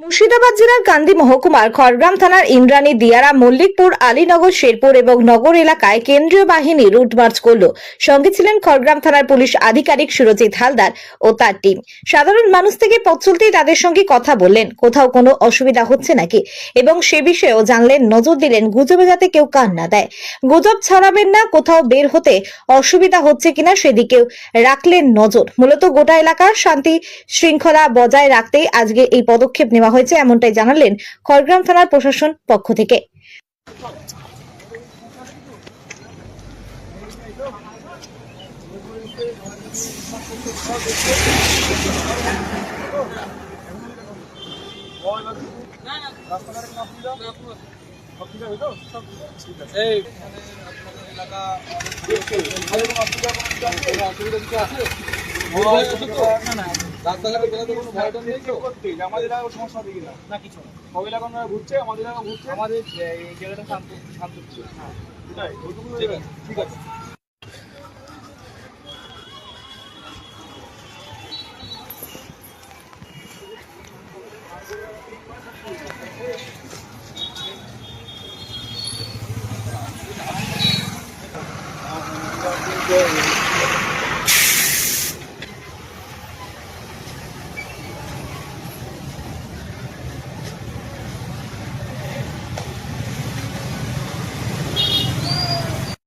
মুর্শিদাবাদ জেলার কান্দি মহকুমার খড়গ্রাম থানার ইন্দ্রাণী দিয়ারা মল্লিকপুর, আলীনগর, শেরপুর এবং নগর এলাকায় কেন্দ্রীয় বাহিনী রুট মার্চ করল। সঙ্গে ছিলেন খড়গ্রাম থানার পুলিশ আধিকারিক সুরজিৎ হালদার ও তার টিম। সাধারণ মানুষ থেকে পথ চলতেই তাদের সঙ্গে কথা বললেন, কোথাও কোনো অসুবিধা হচ্ছে নাকি? এবং সে বিষয়েও জানলেন, নজর দিলেন, গুজবে যাতে কেউ কান না দেয়। গুজব ছড়াবেন না, কোথাও বের হতে অসুবিধা হচ্ছে কিনা সেদিকেও রাখলেন নজর। মূলত গোটা এলাকার শান্তি শৃঙ্খলা বজায় রাখতেই আজকে এই পদক্ষেপ নেওয়া হয়েছে এমনটাই জানালেন খড়গ্রাম থানার প্রশাসন পক্ষ থেকে। এলাকা রাস্তাঘাটে গেলে তো কোনো ভয়টা নেই তো? আমাদের আর সমস্যা দেখি না? না কিছু না। সব এলাকা আমরা ঘুরছে আমাদের এলাকা ঘুরছে। আমাদের এই জায়গাটা শান্ত শান্ত হ্যাঁ সেটাই ঠিক আছে Yeah.